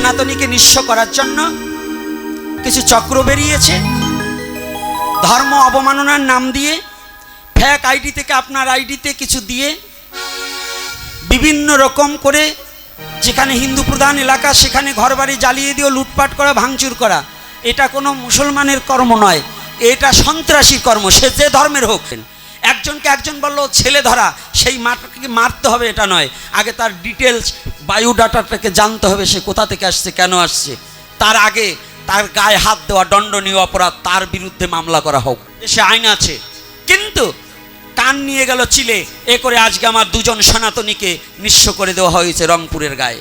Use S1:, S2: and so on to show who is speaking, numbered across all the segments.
S1: সনাতনীকে নিঃস্ব করার জন্য কিছু চক্র বেরিয়েছে। ধর্ম অবমাননার নাম দিয়ে ফ্যাক আইডি থেকে আপনার আইডিতে কিছু দিয়ে, বিভিন্ন রকম করে যেখানে হিন্দু প্রধান এলাকা, সেখানে ঘরবাড়ি জ্বালিয়ে দিয়ে লুটপাট করা, ভাঙচুর করা। এটা কোনো মুসলমানের কর্ম নয়, এটা সন্ত্রাসীর কর্ম, সে যে ধর্মের হোক। একজনকে একজন বলল, ছেলে ধরা, সেই মাটাকে মারতে হবে, এটা নয়। আগে তার ডিটেলস বায়োডাটাটাকে জানতে হবে সে কোথা থেকে আসছে, কেন আসছে। তার আগে তার গায়ে হাত দেওয়া দণ্ডনীয় অপরাধ, তার বিরুদ্ধে মামলা করা হোক। সে আইন আছে। কিন্তু কান নিয়ে গেল চিলে, এ করে আজকে আমার দুজন সনাতনীকে নিঃস্ব করে দেওয়া হয়েছে রংপুরের গায়ে।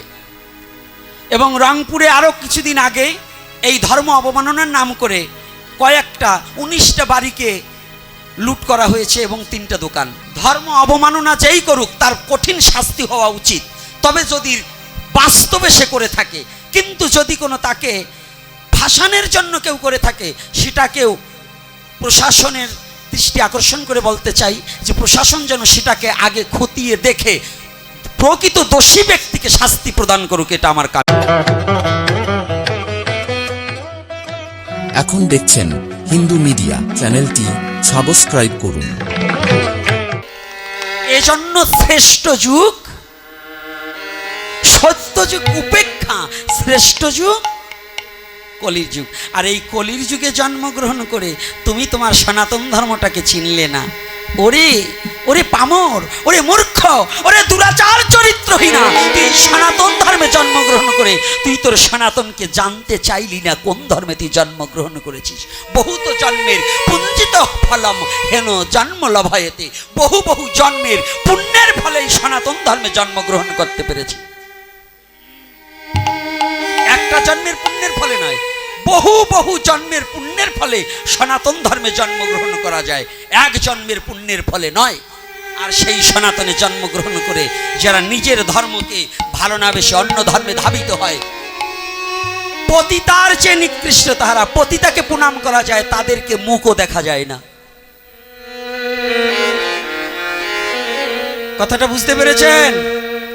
S1: এবং রংপুরে আরও কিছুদিন আগে এই ধর্ম অবমাননার নাম করে কয়েকটা, উনিশটা বাড়িকে লুট করা হয়েছে এবং তিনটা দোকান। ধর্ম অবমাননা যেই করুক, তার কঠিন শাস্তি হওয়া উচিত। তবে যদি বাস্তবে সে করে থাকে কিন্তু যদি কোনো তাকে ভাসানের জন্য কেউ করে থাকে সেটাকেও প্রশাসনের দৃষ্টি আকর্ষণ করে বলতে চাই যে প্রশাসন যেন সেটাকে আগে খতিয়ে দেখে প্রকৃত দোষী ব্যক্তিকে শাস্তি প্রদান করুক এটা আমার কাজ
S2: এখন দেখছেন হিন্দু মিডিয়া চ্যানেলটি সাবস্ক্রাইব করুন।
S1: এজন্য শ্রেষ্ঠ যুগ সত্য যুগ উপেক্ষা শ্রেষ্ঠ যুগ কলির যুগ আর এই কলির যুগে জন্মগ্রহণ করে তুমি তোমার সনাতন ধর্মটাকে চিনলে না। ওরে ওরে পামর, ওরে মূর্খ, ওরে দুরাচার চরিত্রহীনা। তুই সনাতন ধর্মে জন্মগ্রহণ করে তুই তোর সনাতনকে জানতে চাইলি না কোন ধর্মে তুই জন্মগ্রহণ করেছিস। বহুত জন্মের পুঞ্জিত ফলম হেন জন্ম লভয়েতে। বহু বহু জন্মের পুণ্যের ফলে এই সনাতন ধর্মে জন্মগ্রহণ করতে পেরেছি। একটা জন্মের পুণ্যের ফলে নয়। বহু বহু জন্মের পুণ্যের ফলে সনাতন ধর্মে জন্মগ্রহণ করা যায়। এক জন্মের পুণ্যের ফলে নয়। আর সেই সনাতনে জন্মগ্রহণ করে যারা নিজের ধর্মকে ভালো না বেশি অন্য ধর্মে ধাবিত হয়, পতিতার যে নিকৃষ্ট তাহারা, পতিতাকে প্রণাম করা যায়, তাদেরকে মুখও দেখা যায় না। কথাটা বুঝতে পেরেছেন?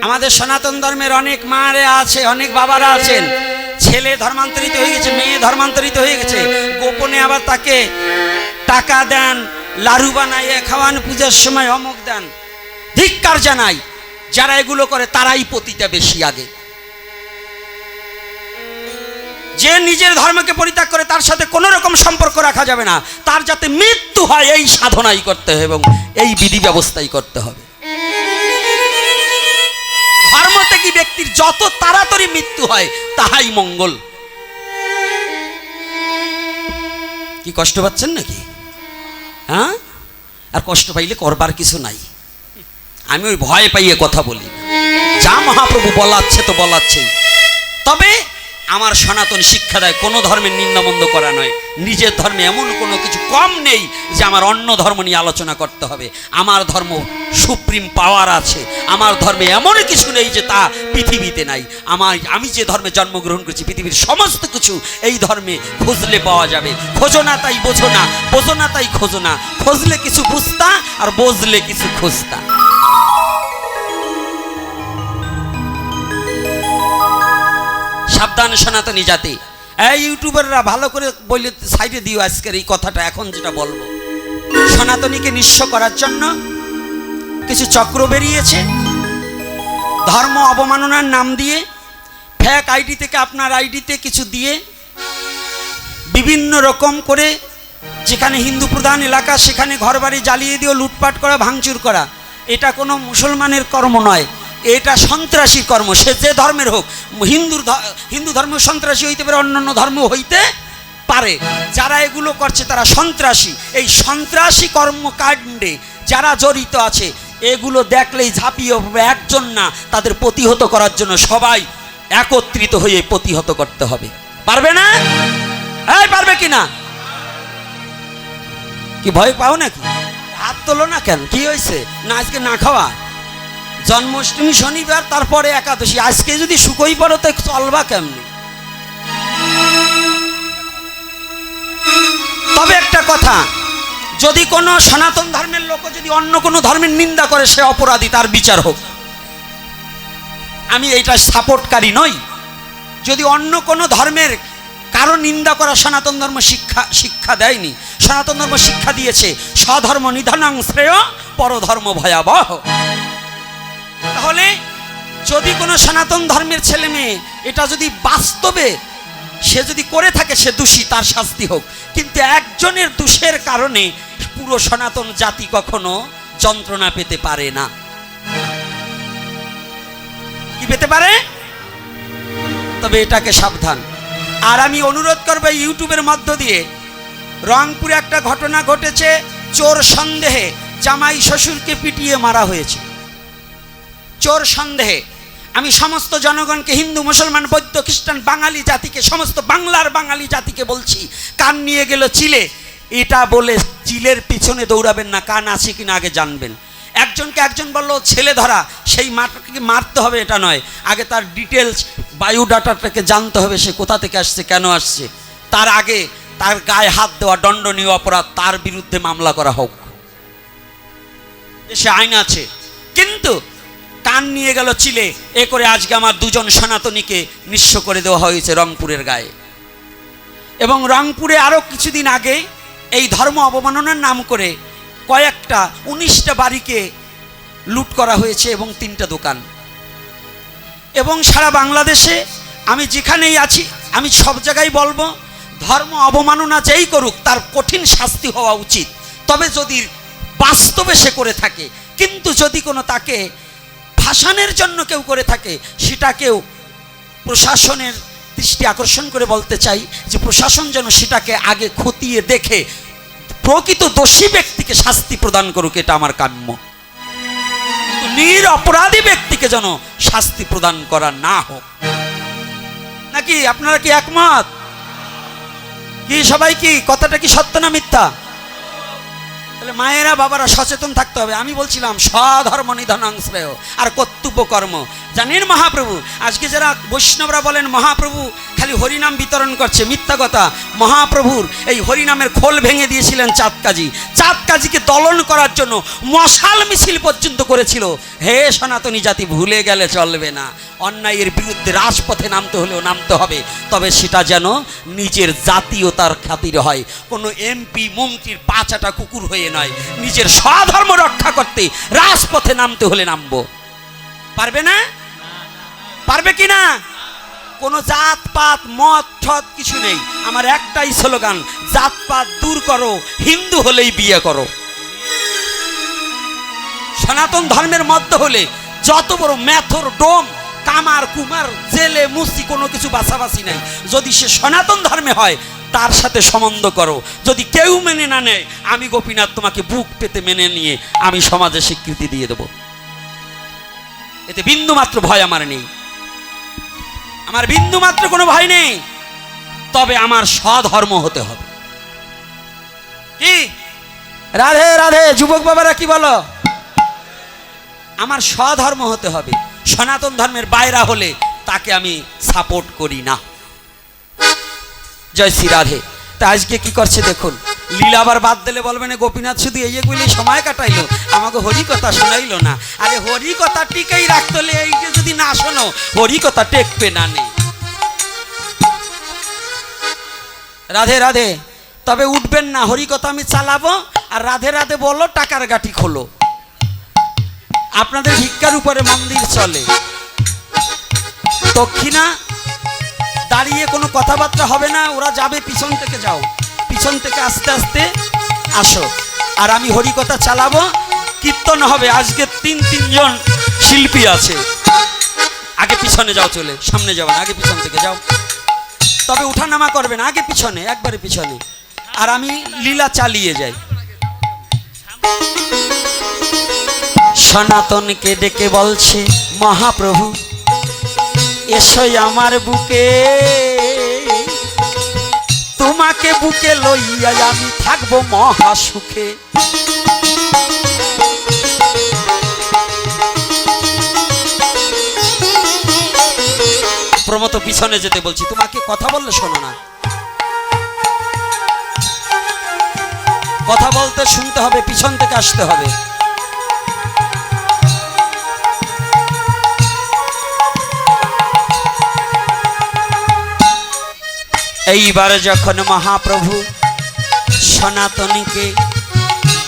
S1: আমাদের সনাতন ধর্মের অনেক মারে আছে, অনেক বাবারা আছেন। ছেলে ধর্মান্তরিত হয়ে গেছে, মেয়ে ধর্মান্তরিত হয়ে গেছে। গোপনে আবার তাকে টাকা দেন, লাড়ু বানাইয়ে খাওয়ান, পূজার সময় অমুক দেন। ধিক্কার জানাই, যারা এগুলো করে তারাই পতিতা বেশি আগে। যে নিজের ধর্মকে পরিত্যাগ করে তার সাথে কোনো রকম সম্পর্ক রাখা যাবে না। তার যাতে মৃত্যু হয়, এই সাধনাই করতে হবে এবং এই বিধি ব্যবস্থাই করতে হবে। থেকে ব্যক্তির যত তাড়াতাড়ি মৃত্যু হয়, তাহাই মঙ্গল। কি কষ্ট পাচ্ছেন নাকি? হ্যাঁ? আর কষ্ট পাইলে করবার কিছু নাই। আমি ওই ভয় পাইয়ে কথা বলি। যা মহাপ্রভু বলাচ্ছে তো বলাচ্ছেই। তবে আমার সনাতন শিক্ষা দেয়, কোনো ধর্মের নিন্দামন্দ করা নয়। নিজের ধর্মে এমন কোনো কিছু কম নেই যে আমার অন্য ধর্ম নিয়ে আলোচনা করতে হবে। আমার ধর্ম সুপ্রিম পাওয়ার আছে। আমার ধর্মে এমন কিছু নেই যে তা পৃথিবীতে নাই। আমার, আমি যে ধর্মে জন্মগ্রহণ করেছি, পৃথিবীর সমস্ত কিছু এই ধর্মে খুঁজলে পাওয়া যাবে। খোঁজো না তাই বোঝো না বোঝো না তাই খোঁজো না। খুঁজলে কিছু বুঝতা আর বুঝলে কিছু খুঁজতা। সাবধান সনাতনী জাতি। এই ইউটিউবাররা ভালো করে বলে সাইডে দিও আজকের এই কথাটা, এখন যেটা বলব। সনাতনীকে নিঃস্ব করার জন্য কিছু চক্র বেরিয়েছে। ধর্ম অবমাননার নাম দিয়ে ফ্যাক আইডি থেকে আপনার আইডিতে কিছু দিয়ে, বিভিন্ন রকম করে যেখানে হিন্দু প্রধান এলাকা, সেখানে ঘরবাড়ি জ্বালিয়ে দিয়ে লুটপাট করা, ভাঙচুর করা। এটা কোনো মুসলমানের কর্ম নয়। এটা সন্ত্রাসী কর্ম, সে যে ধর্মের হোক, হিন্দুর হিন্দু ধর্ম সন্ত্রাসী হইতে পারে, অন্যান্য ধর্ম হইতে পারে। যারা এগুলো করছে তারা সন্ত্রাসী। এই সন্ত্রাসী কর্মকাণ্ডে যারা জড়িত আছে, এগুলো দেখলেই ঝাঁপিয়ে হবে একজন না, তাদের প্রতিহত করার জন্য সবাই একত্রিত হয়ে প্রতিহত করতে হবে। পারবে না? এই, পারবে কি না? কি ভয় পাও নাকি? হাত তোলো না কেন? কি হয়েছে না, আজকে না খাওয়া? জন্মাষ্টমী শনিবার, তারপরে একাদশী। আজকে যদি শুকোই পড়ো, তো চলবা কেমনি? তবে একটা কথা, যদি কোনো সনাতন ধর্মের লোক, যদি অন্য কোনো ধর্মের নিন্দা করে, সে অপরাধী, তার বিচার হোক। আমি এইটা সাপোর্টকারী নই। যদি অন্য কোনো ধর্মের কারও নিন্দা করা সনাতন ধর্ম শিক্ষা শিক্ষা দেয়নি, সনাতন ধর্ম শিক্ষা দিয়েছে, স্বধর্ম নিধনাং শ্রেয়, পরধর্ম ভয়াবহ। তাহলে যদি কোনো সনাতন ধর্মের ছেলে মেয়ে এটা যদি বাস্তবে, সে যদি করে থাকে, সে দোষী, তার শাস্তি হোক। কিন্তু একজনের দোষের কারণে পুরো সনাতন জাতি কখনো যন্ত্রণা পেতে পারে না। কি পেতে পারে? তবে এটাকে সাবধান। আর আমি অনুরোধ করব ইউটিউবের মধ্য দিয়ে, রংপুরে একটা ঘটনা ঘটেছে, চোর সন্দেহে জামাই শ্বশুরকে পিটিয়ে মারা হয়েছে। চোর সন্দেহে। আমি সমস্ত জনগণকে হিন্দু, মুসলমান, বৌদ্ধ, খ্রিস্টান, বাঙালি জাতিকে, সমস্ত বাংলার বাঙালি জাতিকে বলছি, কান নিয়ে গেল চিলে। এটা বলে চিলের পিছনে দৌড়াবেন না, কান আছে কিনা আগে জানবেন। একজনকে একজন বলল, ছেলে ধরা, সেই মাটাকে মারতে হবে, এটা নয়। আগে তার ডিটেলস বায়োডাটাটাকে জানতে হবে, সে কোথা থেকে আসছে, কেন আসছে। তার আগে তার গায়ে হাত দেওয়া দণ্ডনীয় অপরাধ, তার বিরুদ্ধে মামলা করা হোক। দেশে আইন আছে। কিন্তু কান নিয়ে গেল চিলে। এ করে আজকে আমার দুজন সনাতনীকে নিঃস্ব করে দেওয়া হয়েছে রংপুরের গায়ে। এবং রংপুরে আরও কিছুদিন আগে এই ধর্ম অবমাননার নাম করে কয়েকটা, উনিশটা বাড়িকে লুট করা হয়েছে এবং তিনটা দোকান। এবং সারা বাংলাদেশে আমি যেখানেই আছি, আমি সব জায়গায় বলব, ধর্ম অবমাননা যেই করুক, তার কঠিন শাস্তি হওয়া উচিত। তবে যদি বাস্তবে সে করে থাকে, কিন্তু যদি কোনো তাকে ভাসানের জন্য কেউ করে থাকে, সেটাকেও প্রশাসনের দৃষ্টি আকর্ষণ করে বলতে চাই যে প্রশাসন যেন সেটাকে আগে খতিয়ে দেখে, প্রকৃত দোষী ব্যক্তিকে শাস্তি প্রদান করুক, এটা আমার কাম্য। নির অপরাধী ব্যক্তিকে যেন শাস্তি প্রদান করা না হোক। নাকি আপনারা কি একমত? কি সবাই কি কথাটা কি সত্য না মিথ্যা? তাহলে মায়েরা বাবারা সচেতন থাকতে হবে। আমি বলছিলাম, স্বধর্ম নিধনাং শ্রেয়। আর কর্তব্য কর্ম জানেন মহাপ্রভু, আজকে যারা বৈষ্ণবরা বলেন মহাপ্রভু খালি হরিনাম বিতরণ করছে, মিথ্যা কথা। মহাপ্রভুর এই হরিনামের খোল ভেঙে দিয়েছিলেন চাঁদ কাজী চাঁদ কাজীকে দলন করার জন্য মশাল মিছিল পর্যন্ত করেছিল। হে সনাতনী জাতি, ভুলে গেলে চলবে না। অন্যায়ের বিরুদ্ধে রাজপথে নামতে হলেও নামতে হবে। তবে সেটা যেন নিজের জাতীয়তার খাতিরে হয়। কোনো এমপি, মন্ত্রীর পাচাটা কুকুর হয়ে নয়। নিজের স্বধর্ম রক্ষা করতে রাজপথে নামতে হলে নামবো। পারবে না? পারবে কি না? কোনো জাতপাত মত, ঠত কিছু নেই। আমার একটাই স্লোগান জাতপাত দূর করো, হিন্দু হলেই বিয়ে করো। সনাতন ধর্মের মধ্যে হলে যত বড় ম্যাথর, ডোম, কামার, কুমার, জেলে, মুসি কোনো কিছু বাছাবাছি নাই। যদি সে সনাতন ধর্মে হয়, তার সাথে সম্বন্ধ করো। যদি কেউ মেনে না নেয়, আমি গোপীনাথ তোমাকে বুক পেতে মেনে নিয়ে আমি সমাজে স্বীকৃতি দিয়ে দেব। এতে বিন্দু মাত্র ভয় আমার নেই। আমার বিন্দু মাত্র কোনো ভয় নেই। তবে আমার স্বধর্ম হতে হবে। কি? রাধে রাধে যুবক বাবারা কি বলো? আমার সধর্ম হতে হবে। সনাতন ধর্মের বাইরা হলে তাকে আমি সাপোর্ট করি না। জয় শ্রী রাধে। তা আজকে কি করছে দেখুন? লীলা আবার বাদ দিলে বলবে না, গোপীনাথ শুধু এই এগুলি সময় কাটাইলো, আমাকে হরি কথা শোনাইলো না। আরে হরি কথা টিকেই রাখতে এই যে যদি না শোনো হরি কথা টেকবে না নেই রাধে রাধে, তবে উঠবেন না হরি কথা আমি চালাবো, আর রাধে রাধে বলো, টাকার গাঠি খোলো। আপনাদের ভিক্ষার উপরে মন্দির চলে। দক্ষিণা দাঁড়িয়ে কোনো কথাবার্তা হবে না, ওরা যাবে পিছন থেকে, যাও। পিছন থেকে আস্তে আস্তে আসো। আর আমি হরিকথা চালাবো, কীর্তন হবে। আজকে তিন তিনজন শিল্পী আছে। আগে পিছনে যাও চলে, সামনে যাও আগে পিছন থেকে যাও। তবে উঠানামা করবেন আগে পিছনে, একবারে পিছনে। আর আমি লীলা চালিয়ে যাই। সনাতনকে ডেকে বলছে, মহাপ্রভু, এসো আমার বুকে। তোমাকে বুকে লইয়া আমি থাকব মহা সুখে প্রমত পিছনে যেতে বলছি, তোমাকে কথা বললে শোনো না। কথা বলতে শুনতে হবে, পিছন থেকে আসতে হবে। এইবার যখন মহাপ্রভু সনাতনীকে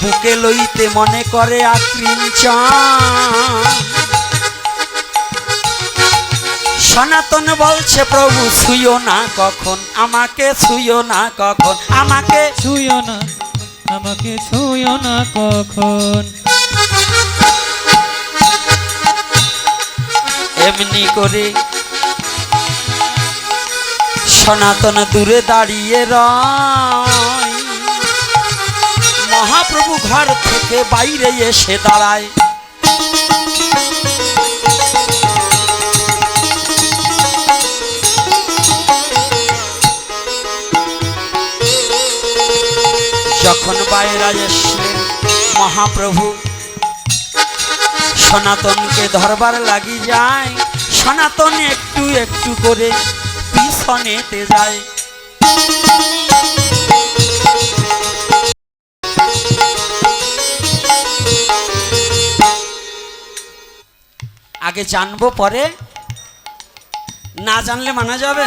S1: বুকে লইতে মনে করে আক্রিঞ্চন সনাতন বলছে প্রভু ছুঁয়ো না কখন? আমাকে ছুঁয়ো না কখন? আমাকে
S3: ছুঁয়ো না আমাকে ছুঁয়ো না কখন?
S1: এমনি করে সনাতন দূরে দাঁড়িয়ে রয়। মহাপ্রভু ঘর থেকে বাইরে এসে দাঁড়ায়। যখন বাইরে এসলেন মহাপ্রভু, সনাতনকে ধরবার লাগি যায়। সনাতন একটু একটু করে পিছনেতে যায় আগে জানব, পরে না জানলে মানা যাবে?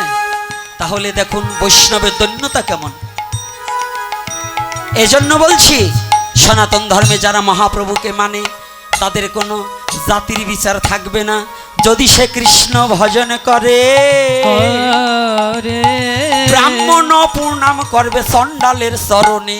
S1: তাহলে দেখুন বৈষ্ণবের দৈন্যতা কেমন। এজন্য বলছি, সনাতন ধর্মে যারা মহাপ্রভুকে মানে তাদের কোনো জাতির বিচার থাকবে না। যদি সে কৃষ্ণ ভজন করে ব্রাহ্মণ প্রণাম করবে চণ্ডালের চরণে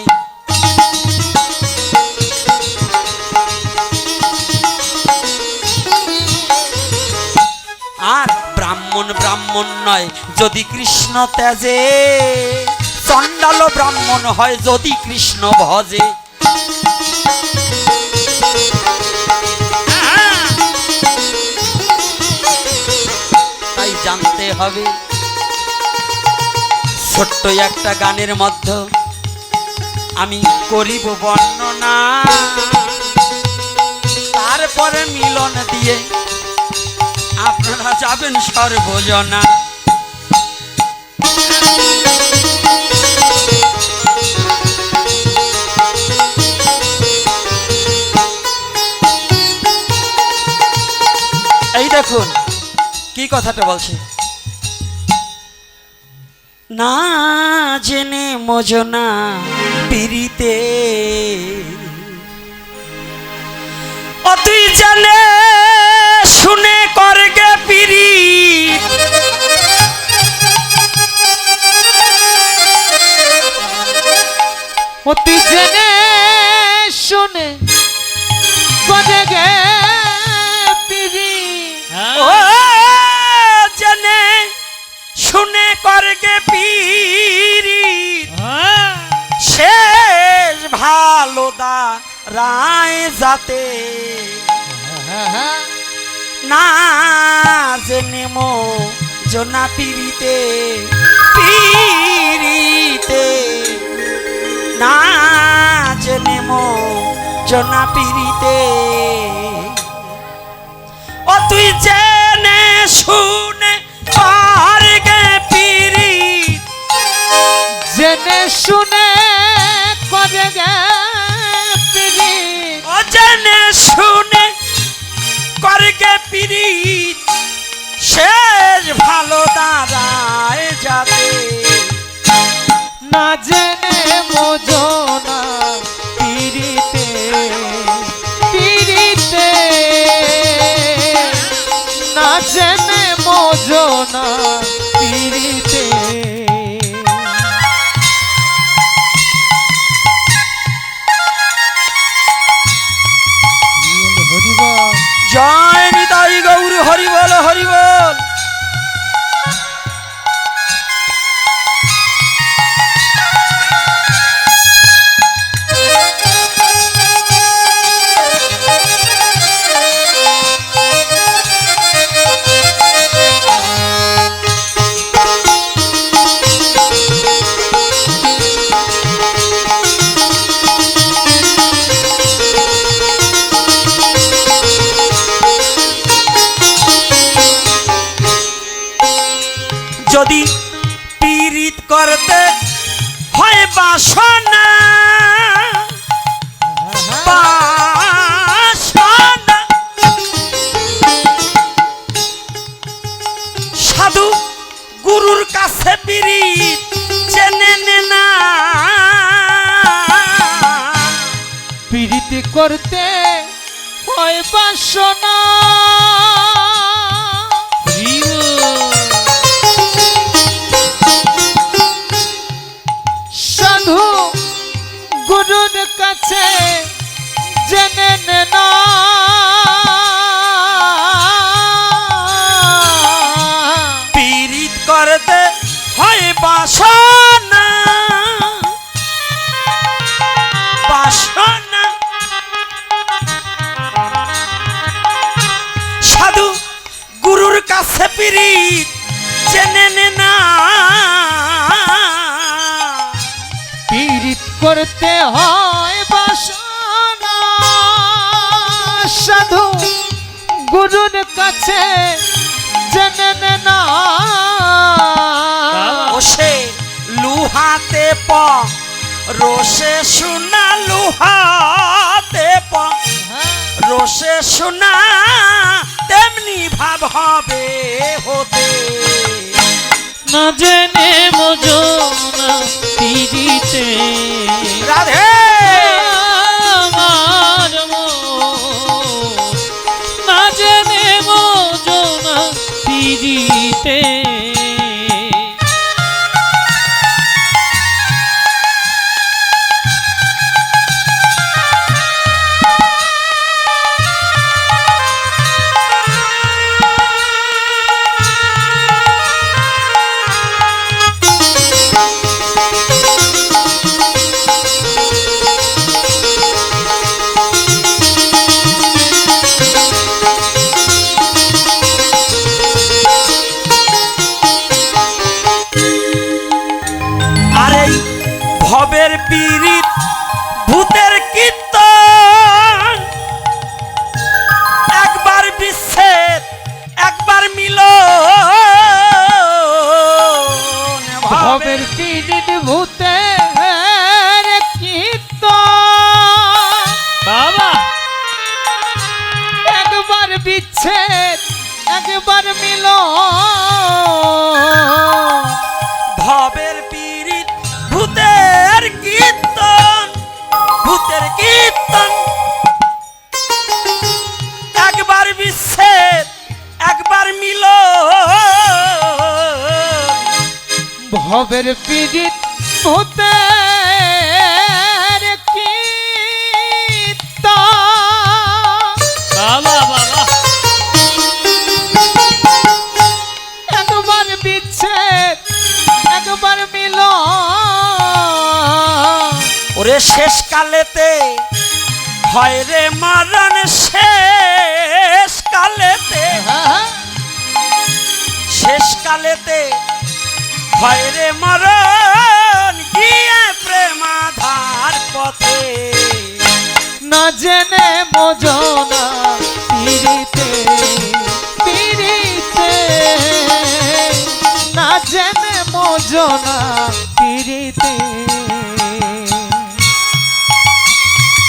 S1: আর ব্রাহ্মণ ব্রাহ্মণ নয় যদি কৃষ্ণ ত্যাজে চণ্ডাল ব্রাহ্মণ হয় যদি কৃষ্ণ ভজে। হবে। ছোট্ট একটা গানের মধ্যে আমি করিব বর্ণনা। তারপরে মিলন দিয়ে আপনারা যাবেন সর্বজনা। এই দেখুন, কি কথাটা বলছে? না জেনে মজনা পিরিতে ও তুই জানে শুনে করগে পিরি
S3: অতি জেনে শুনে বজে গে
S1: শুনে পিরি শেষ ভালো দা রায় যাতে না জেনে মো জনা পিরিতে পিরিতে না জেনে মো জনা পিরিতে ও তুই জেনে শুনে
S3: শুনে করে
S1: গেলি? অজানে শুনে করকে পিরি শেষ ভালো দাঁড়ায় যাবে।
S3: না জেনে মোজনা পিরিতে।
S1: করতে হয় বাসনা সাধু গুরুর কাছে জেনে নে।
S3: পিরিত জেনে নে। না পীড়িত করতে হয় বাসনা। সাধু গুরুর কাছে জেনে নে। না
S1: ওসে লুহাতে প রোসে শোনা লুহাতে প রোসে শোনা তেমনি ভাব হবে হতে।
S3: না জেনে মজো
S1: ভবের পীড়িত ভূতের কীর্তন
S3: ভূতের
S1: কীর্তন। একবার একবার মিল
S3: ভবের পীড়িত ভূতের
S1: ওরে শেষ কালেতে হয় রে মরণ শেষ কালেতে শেষ কালেতে হয় রে মরণ গিয়ে প্রেমাধার পথে।
S3: না জেনে বোঝনা পিড়িতে পিড়িতে। না জেনে বোঝনা